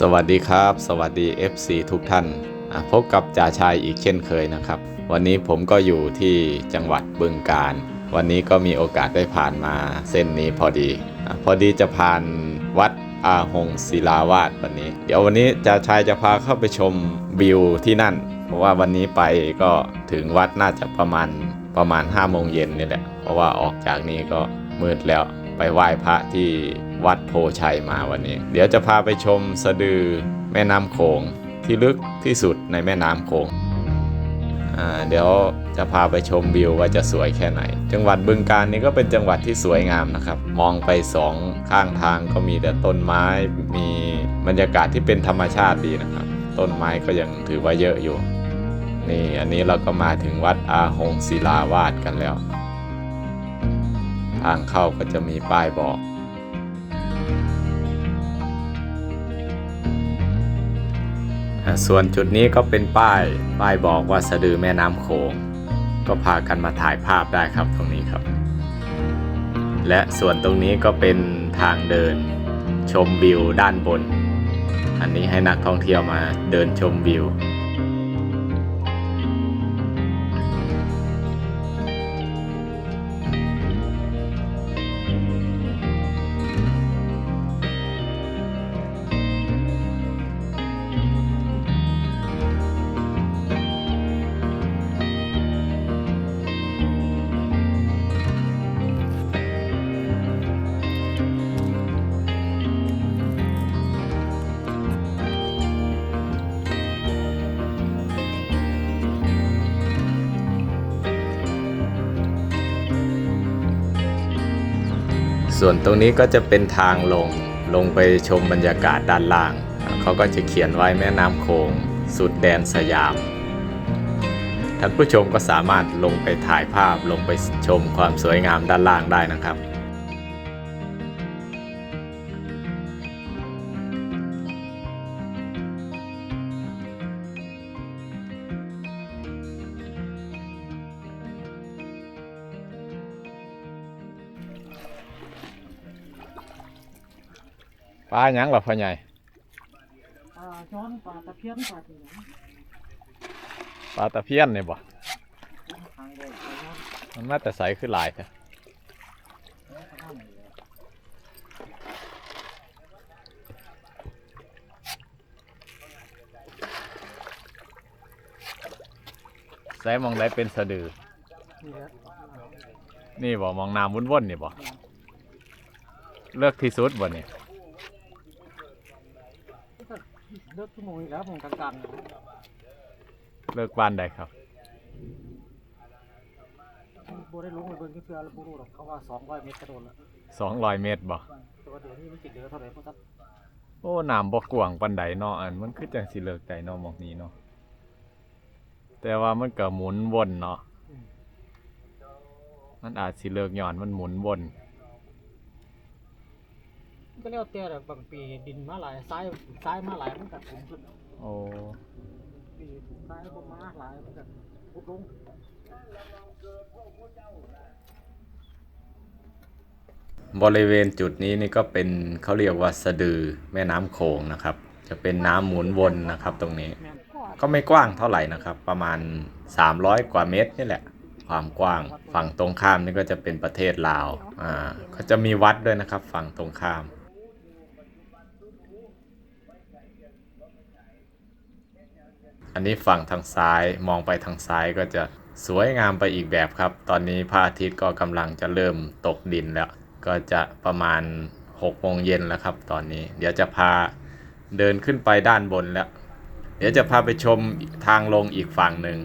สวัสดีครับ สวัสดี FC ทุกท่านพบกับจ่าชายอีกเช่นเคยนะครับ วันนี้ผมก็อยู่ที่จังหวัดบึงกาฬวันนี้ก็มีโอกาสได้ผ่านมาเส้นนี้พอดีอพอดีจะผ่านวัดอาหงศิลาวาสวันนี้ เดี๋ยววันนี้จ่าชายจะพาเข้าไปชมวิวที่นั่น เพราะว่าวันนี้ไปก็ถึงวัดน่าจะประมาณประมาณ5โมงเย็นนี่แหละเพราะว่าออกจากนี้ก็มืดแล้ว ไปไหว้พระที่วัดโพชัยมาวันนี้ เดี๋ยวจะพาไปชมสะดือแม่น้ำโขงที่ลึกที่สุดในแม่น้ำโขงเดี๋ยวจะพาไปชมวิวว่าจะสวยแค่ไหน จังหวัดบึงกาฬนี่ก็เป็นจังหวัดที่สวยงามนะครับ มองไปสองข้างทางก็มีแต่ต้นไม้ มีบรรยากาศที่เป็นธรรมชาติดีนะครับ ต้นไม้ก็ยังถือว่าเยอะอยู่ นี่อันนี้เราก็มาถึงวัดอาหงศิลาวาสกันแล้ว ทางเข้าก็จะมีป้ายบอก ส่วนจุดนี้ก็เป็นป้ายป้ายบอกว่าสะดือแม่น้ำโขง ก็พากันมาถ่ายภาพได้ครับตรงนี้ครับ และส่วนตรงนี้ก็เป็นทางเดินชมวิวด้านบน อันนี้ให้นักท่องเที่ยวมาเดินชมวิว ส่วนตรงนี้ก็จะเป็นทางลงลงไปชมบรรยากาศด้านล่าง เขาก็จะเขียนไว้แม่น้ำโขงสุดแดนสยามท่านผู้ชมก็สามารถลงไปถ่ายภาพลงไปชมความสวยงามด้านล่างได้นะครับ ปลาหยังหรอพ่อใหญ่ปลาช้อนปลาตะเพียนปลาที่ไหนปลาตะเพียนเนี่ยบ่ทางเดินปลาช้อนมันมาแต่ใสขึ้นหลายแท้แล้วก็นั่นเลยใสมองได้เป็นสะดือ นี่แหละนี่บ่มองน้ำวนๆนี่บ่เลือกที่สุดบ่เนี่ย เลือกชั่วโมงอีกแล้วผมกลางๆนะเลือกบ้านใดครับ โบได้ลงไปเบิ่งที่เพื่อแล้วโบรู้หรอกเขาว่า200เมตรกระโดดละ200เมตรบ่ แต่ว่าเดี๋ยวนี้มันติดเดือเท่าไหร่พวกทักโอ้น้ำบ่กว้างปานใดเนาะอันมันคือจังสิเลิกได้เนาะหมองนี้เนาะแต่ว่ามันก็หมุนวนเนาะมันอาจสิเลิกย้อนมันหมุนวน ก็แล้วแต่แหละบางปีดินมาหลายซ้ายซ้ายมาหลายมันก็สูงขึ้นโอ้ปีซ้ายบ่มาหลายมันก็พุดลงบริเวณจุดนี้นี่ก็เป็นเขาเรียกว่าสะดือแม่น้ำโขงนะครับ จะเป็นน้ำหมุนวนนะครับ ตรงนี้แม่นก็ไม่กว้างเท่าไหร่นะครับ ประมาณ 300 กว่าเมตรนี่แหละ ความกว้างฝั่งตรงข้ามนี่ก็จะเป็นประเทศลาวอ่าก็จะมีวัดด้วยนะครับ ฝั่งตรงข้าม อันนี้ฝั่งทางซ้ายมองไปทางซ้ายก็จะสวยงามไปอีกแบบครับ ตอนนี้พระอาทิตย์ก็กำลังจะเริ่มตกดินแล้ว ก็จะประมาณ6โมงเย็นแล้วครับ ตอนนี้เดี๋ยวจะพาเดินขึ้นไปด้านบนแล้ว เดี๋ยวจะพาไปชมทางลงอีกฝั่งหนึ่ง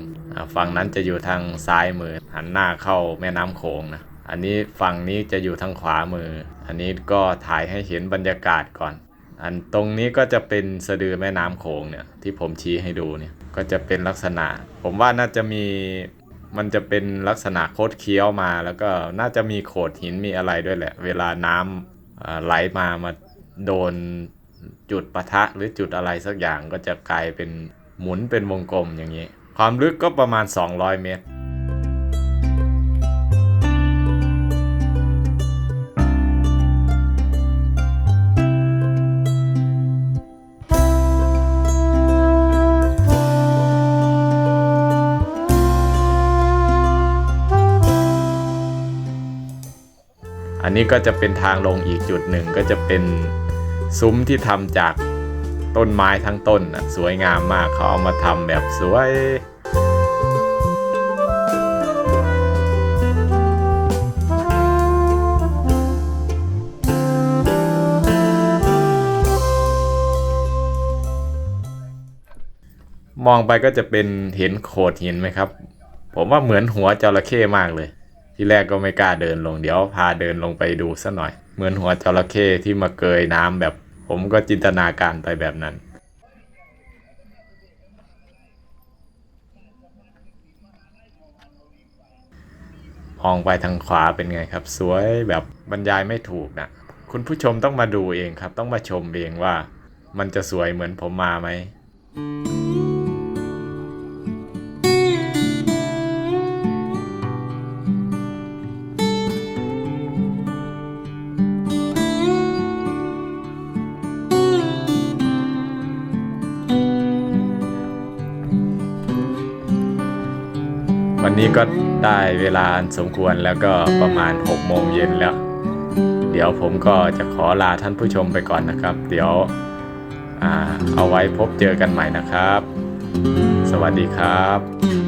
ฝั่งนั้นจะอยู่ทางซ้ายมือ หันหน้าเข้าแม่น้ำโขงนะ อันนี้ฝั่งนี้จะอยู่ทางขวามือ อันนี้ก็ถ่ายให้เห็นบรรยากาศก่อน อันตรงนี้ก็จะเป็นสะดือแม่น้ำโขงเนี่ยที่ผมชี้ให้ดูเนี่ย ก็จะเป็นลักษณะ ผมว่าน่าจะมีมันจะเป็นลักษณะโคดเคี้ยวมา แล้วก็น่าจะมีโขดหินมีอะไรด้วยแหละ เวลาน้ำไหลมามาโดนจุดปะทะหรือจุดอะไรสักอย่างก็จะกลายเป็นหมุนเป็นวงกลมอย่างนี้ ความลึกก็ประมาณ 200 เมตร อันนี้ก็จะเป็นทางลงอีกจุดหนึ่งก็จะเป็นซุ้มที่ทำจากต้นไม้ทั้งต้นนะสวยงามมากเขาเอามาทำแบบสวยมองไปก็จะเป็นเห็นโขดหินไหมครับ ผมว่าเหมือนหัวจระเข้มากเลย ที่แรกก็ไม่กล้าเดินลงเดี๋ยวพาเดินลงไปดูซะหน่อย เหมือนหัวจระเข้ที่มาเกยน้ำแบบ ผมก็จินตนาการไปแบบนั้น มองไปทางขวาเป็นไงครับ สวยแบบบรรยายไม่ถูกนะคุณผู้ชมต้องมาดูเองครับ ต้องมาชมเองว่า มันจะสวยเหมือนผมมาไหม วันนี้ก็ได้เวลาสมควรแล้วก็ประมาณ6โมงเย็นแล้ว เดี๋ยวผมก็จะขอลาท่านผู้ชมไปก่อนนะครับ เดี๋ยวอเอาไว้พบเจอกันใหม่นะครับ สวัสดีครับ